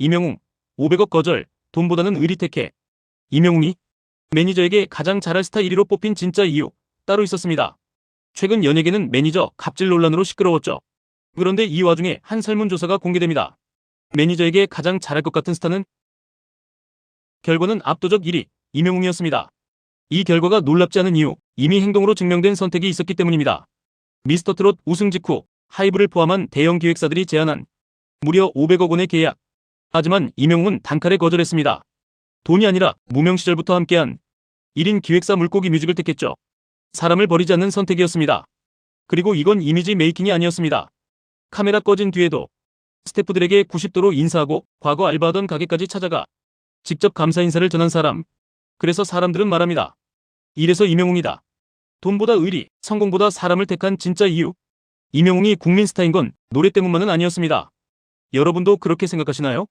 이명웅 500억 거절 돈보다는 의리 택해 이명웅이 매니저에게 가장 잘할 스타 1위로 뽑힌 진짜 이유 따로 있었습니다. 최근 연예계는 매니저 갑질 논란으로 시끄러웠죠. 그런데 이 와중에 한 설문조사가 공개됩니다. 매니저에게 가장 잘할 것 같은 스타는 결과는 압도적 1위 이명웅이었습니다. 이 결과가 놀랍지 않은 이유 이미 행동으로 증명된 선택이 있었기 때문입니다. 미스터트롯 우승 직후 하이브를 포함한 대형 기획사들이 제안한 무려 500억 원의 계약. 하지만 이명웅은 단칼에 거절했습니다. 돈이 아니라 무명 시절부터 함께한 1인 기획사 물고기 뮤직을 택했죠. 사람을 버리지 않는 선택이었습니다. 그리고 이건 이미지 메이킹이 아니었습니다. 카메라 꺼진 뒤에도 스태프들에게 90도로 인사하고 과거 알바하던 가게까지 찾아가 직접 감사 인사를 전한 사람. 그래서 사람들은 말합니다. 이래서 이명웅이다. 돈보다 의리, 성공보다 사람을 택한 진짜 이유. 이명웅이 국민 스타인 건 노래 때문만은 아니었습니다. 여러분도 그렇게 생각하시나요?